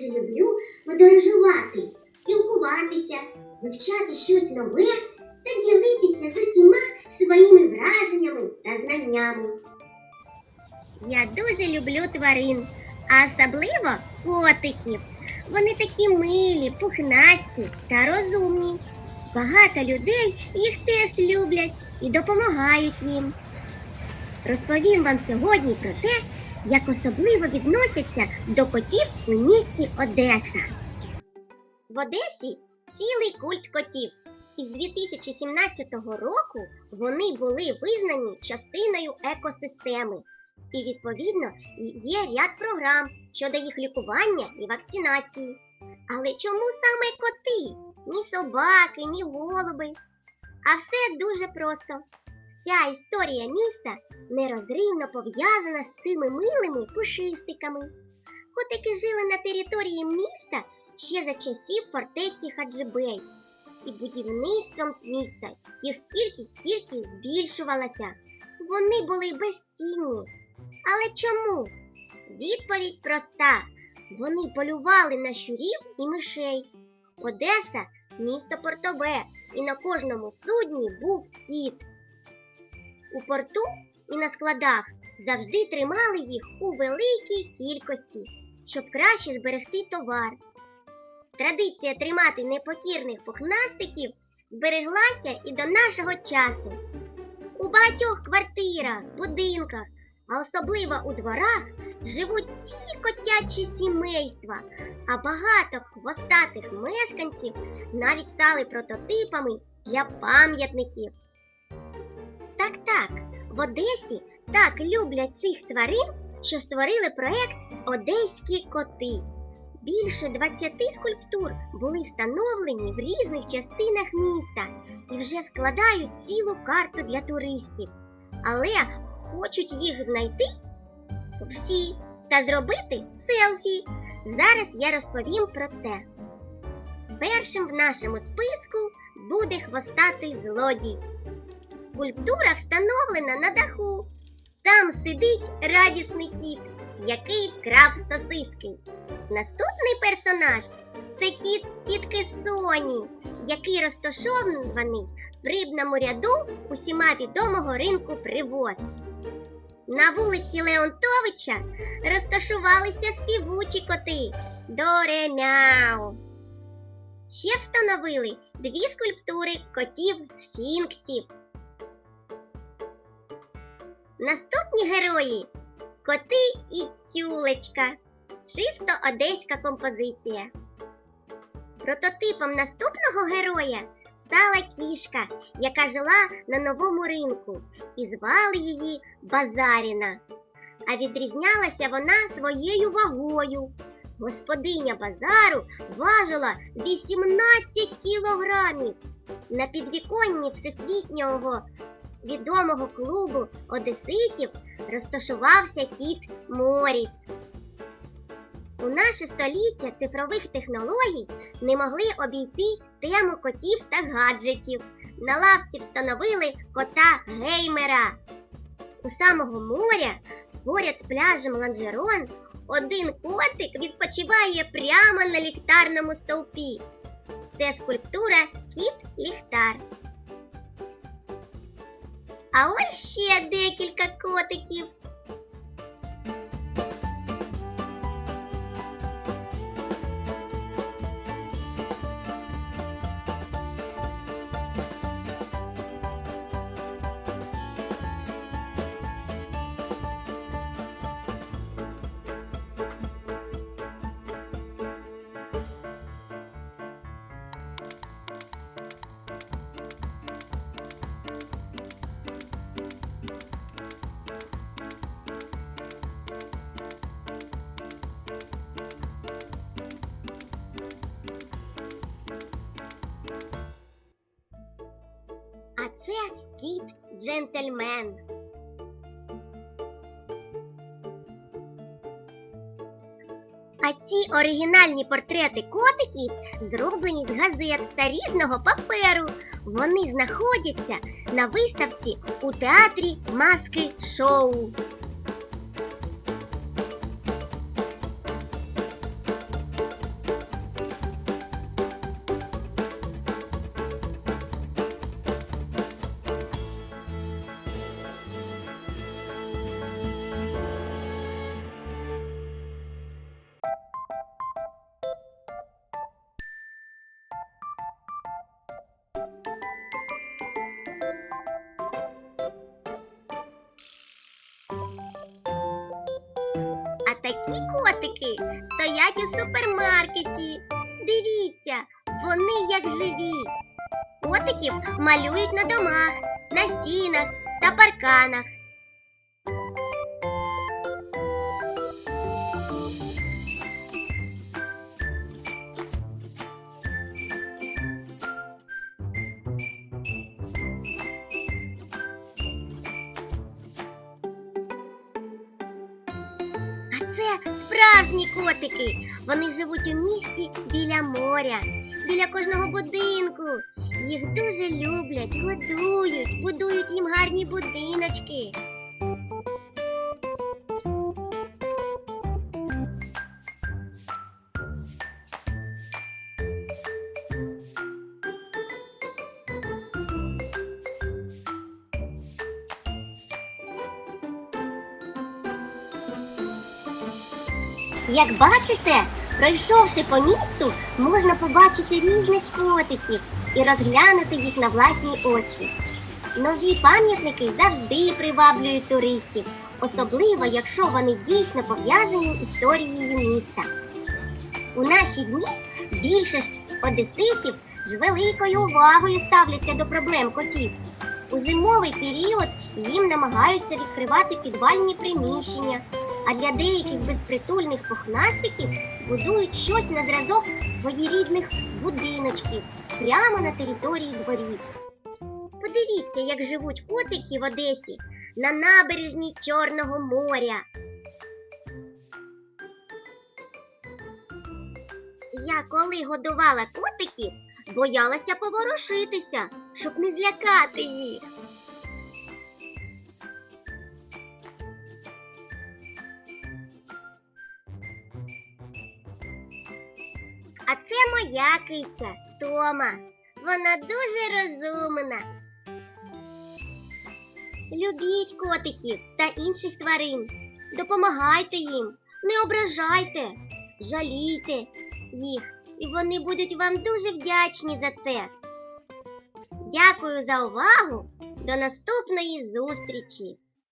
дуже люблю подорожувати, спілкуватися, вивчати щось нове та ділитися з усіма своїми враженнями та знаннями. Я дуже люблю тварин, а особливо котиків. Вони такі милі, пухнасті та розумні. Багато людей їх теж люблять і допомагають їм. Розповім вам сьогодні про те, як особливо відносяться до котів у місті Одеса. В Одесі цілий культ котів. Із 2017 року вони були визнані частиною екосистеми. І відповідно є ряд програм щодо їх лікування і вакцинації. Але чому саме коти? Ні собаки, ні голуби. А все дуже просто. Вся історія міста нерозривно пов'язана з цими милими пушистиками. Котики жили на території міста ще за часів фортеці Хаджибей, і будівництвом міста їх кількість тільки збільшувалася. Вони були безцінні. Але чому? Відповідь проста: вони полювали на щурів і мишей. Одеса місто портове, і на кожному судні був кіт. У порту і на складах завжди тримали їх у великій кількості, щоб краще зберегти товар. Традиція тримати непокірних пухнастиків збереглася і до нашого часу. У багатьох квартирах, будинках, а особливо у дворах живуть цілі котячі сімейства, а багато хвостатих мешканців навіть стали прототипами для пам'ятників. Так, так, в Одесі так люблять цих тварин, що створили проект Одеські коти. Більше 20 скульптур були встановлені в різних частинах міста і вже складають цілу карту для туристів. Але хочуть їх знайти всі та зробити селфі. Зараз я розповім про це. Першим в нашому списку буде хвостатий злодій. Скульптура встановлена на даху. Там сидить радісний кіт, який вкрав сосиски. Наступний персонаж це кіт тітки Соні, який розташований в рибному ряду усіма відомого ринку привоз. На вулиці Леонтовича розташувалися співучі коти Доремяу. Ще встановили дві скульптури котів сфінксів. Наступні герої коти і тюлечка. Чисто одеська композиція. Прототипом наступного героя стала кішка, яка жила на новому ринку, і звали її Базаріна. А відрізнялася вона своєю вагою. Господиня базару важила 18 кілограмів. На підвіконні всесвітнього відомого клубу одеситів розташувався кіт Моріс. У наше століття цифрових технологій не могли обійти тему котів та гаджетів. На лавці встановили кота геймера. У самого моря, поряд з пляжем Ланжерон, один котик відпочиває прямо на ліхтарному стовпі. Це скульптура кіт-ліхтар. А ось ще декілька котиків. Це кіт джентльмен. А ці оригінальні портрети котиків зроблені з газет та різного паперу. Вони знаходяться на виставці у театрі маски шоу. Такі котики стоять у супермаркеті. Дивіться, вони як живі. Котиків малюють на домах, на стінах та парканах. Це справжні котики. Вони живуть у місті біля моря, біля кожного будинку. Їх дуже люблять, годують, будують їм гарні будиночки. Як бачите, пройшовши по місту, можна побачити різних котиків і розглянути їх на власні очі. Нові пам'ятники завжди приваблюють туристів, особливо якщо вони дійсно пов'язані історією міста. У наші дні більшість одеситів з великою увагою ставляться до проблем котів. У зимовий період їм намагаються відкривати підвальні приміщення, а для деяких безпритульних пухнастиків будують щось на зразок своєрідних будиночків прямо на території дворів. Подивіться, як живуть котики в Одесі на набережній Чорного моря. Я коли годувала котиків, боялася поворушитися, щоб не злякати їх. А це моя киця Тома. Вона дуже розумна. Любіть котиків та інших тварин. Допомагайте їм, не ображайте, жалійте їх, і вони будуть вам дуже вдячні за це. Дякую за увагу. До наступної зустрічі!